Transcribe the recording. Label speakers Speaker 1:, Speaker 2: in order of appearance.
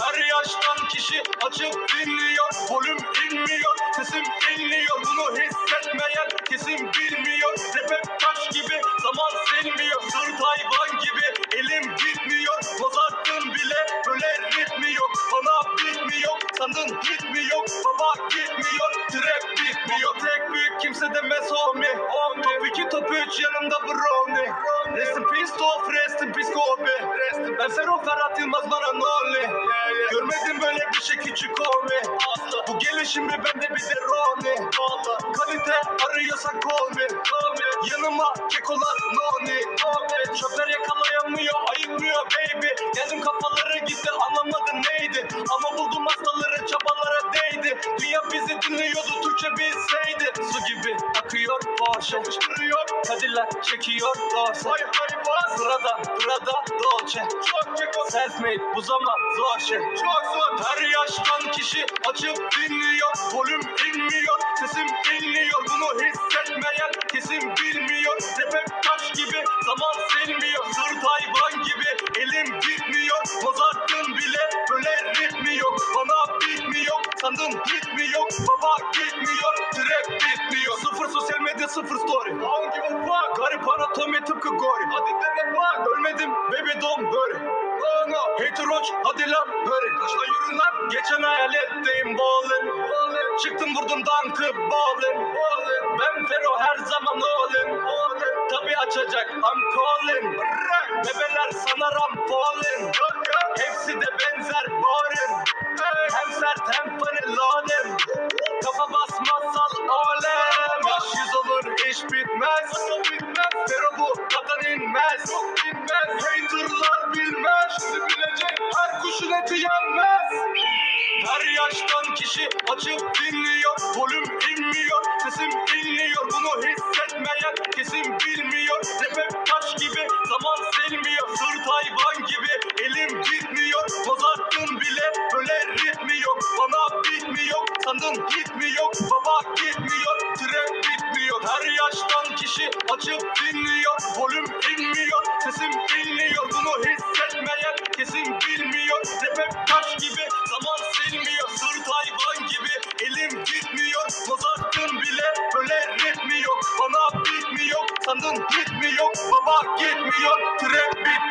Speaker 1: Her yaştan kişi açıp dinliyor Volüm inmiyor sesim inliyor. Bunu hissetmeyen kesin bilmiyor. Sebep taş gibi zaman silmiyor. Sırt hayvan mi yok Baba gitmiyor trap bitmiyor Tek büyük kimse demez homie Top 2 top 3 yanımda brownie. Rest in peace Tof rest in peace Kobe Ben Fero Ferhat Yılmaz bana nolly Görmedim böyle bir şey küçük homie. Bu gelişim mi bende bir de Roni Kalite arıyorsan call me Yanıma kekolar noni Çöpler yakalayamıyor ayıkmıyor baby. Geldim kafaları gitti anlamadın neydi. Ama buldum hastaları çabalara değdi. Dünya bizi dinliyordu Türkçe bilseydi. Su gibi akıyor Porsche Çıkıyor Cadillac çekiyor Dorse Hay hay var Sırada burada Dolce. Çok çok Self made bu zaman zor şey. Çok zor. Her yaştan kişi açıp dinliyor. Volüm inmiyor Sesim inliyor. Bunu hissetmeyen kesin bilmiyor mi yok Baba gitmiyor. Trap bitmiyor Sıfır sosyal medya sıfır story. I don't give a fuck Garip anatomi tıpkı gori. Hadi dene bak. Ölmedim. Baby don't worry. Oh no. Hater roach hadi lan hurry. Kaçta yürü lan. Geçen hayaletteyim ballin Çıktım vurdum dankı ballin Ben Fero her zaman olin Tabi açacak. I'm calling. Bebeler sana ram katan inmez Haterlar bilmez. Şimdi bilecek her kuşun eti yenmez. Her yaştan kişi açıp dinliyor. Volüm inmiyor sesim inliyor. Bunu hissetmeyen kesin bilmiyor. Hep taş gibi zaman silmiyor. Sırt hayvan gibi elim gitmiyor. Bozattın bile böyle ritmi yok. Bana bitmiyor mi yok? Baba gitmiyor trap bitmiyor Her yaştan kişi açıp dinliyor. Volüm inmiyor sesim inliyor Bunu hissetmeyen kesin bilmiyor. Hep taş gibi zaman silmiyor. Sırt hayvan gibi elim gitmiyor. Bozattın bile böyle ritmi yok. Bana bitmiyor sandın hit mi yok Baba gitmiyor trap bitmiyor